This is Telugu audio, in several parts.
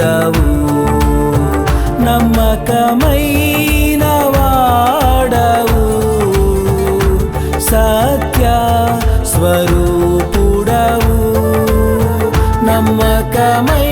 వాడవు. నమ్మకమైన వాడవు. సత్య స్వరూపుడవు. నమ్మకమై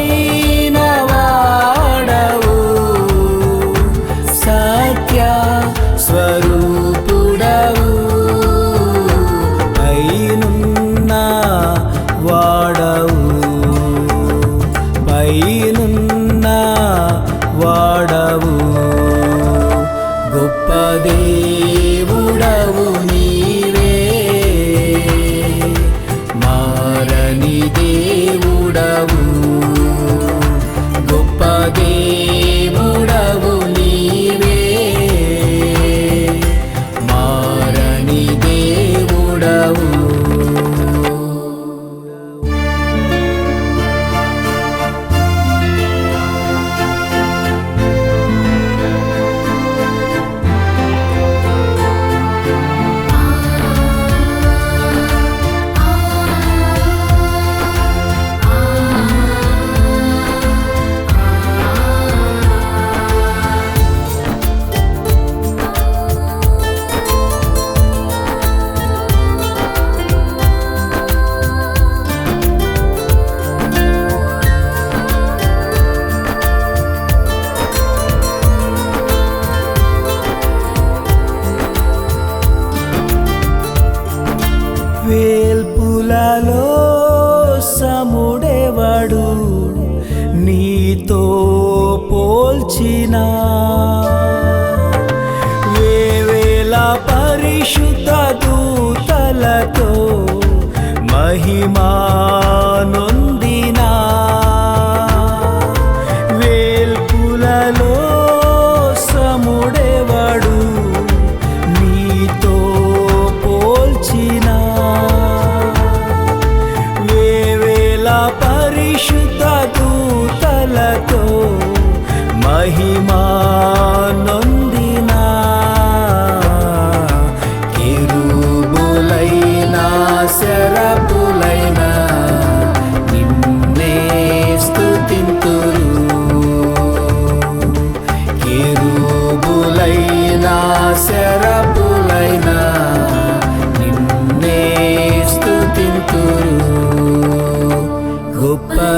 దోచినా వేవేల పరిశుద్ధ దూతలతో మహిమా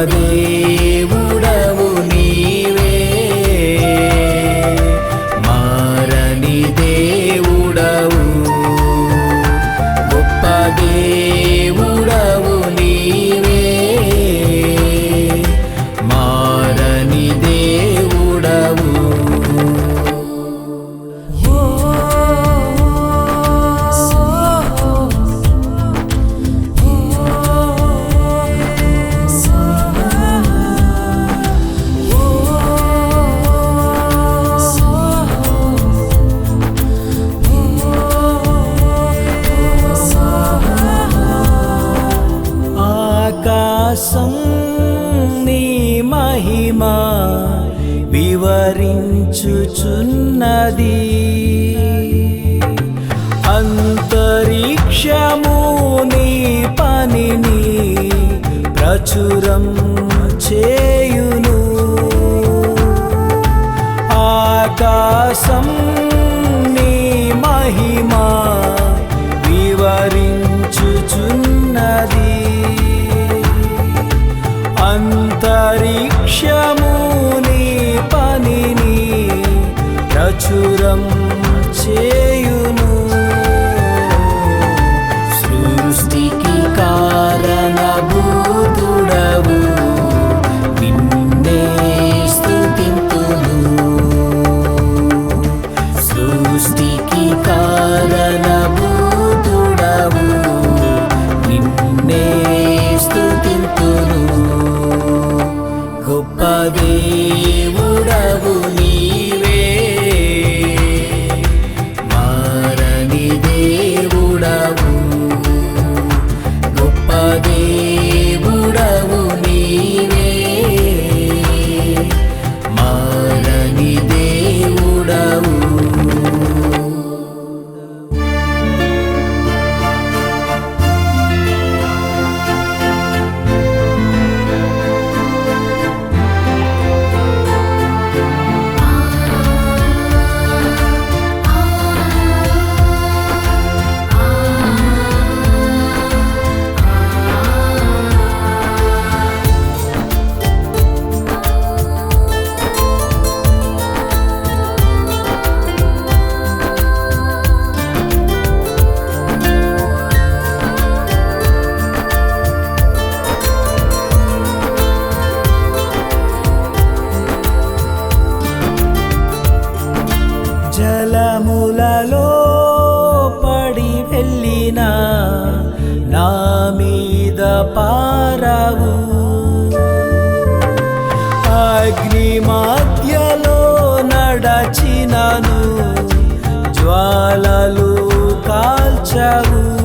हरे వివరించుచున్నది. అంతరిక్షము నీ పనిని ప్రచురం ప్రాచురం చే అగ్ని మధ్యలో నడచినను. జ్వాలలు కాల్చవు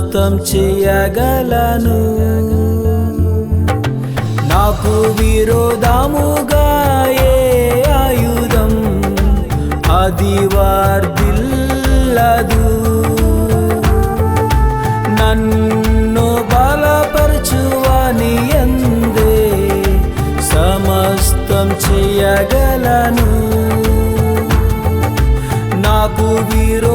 స్వస్థం చేయగలను. నాకు విరోధముగా ఏ ఆయుధం అది వార్దిల్లదు నన్ను బలపరచువాని ఎందే సమస్తం చేయగలను. నాకు విరో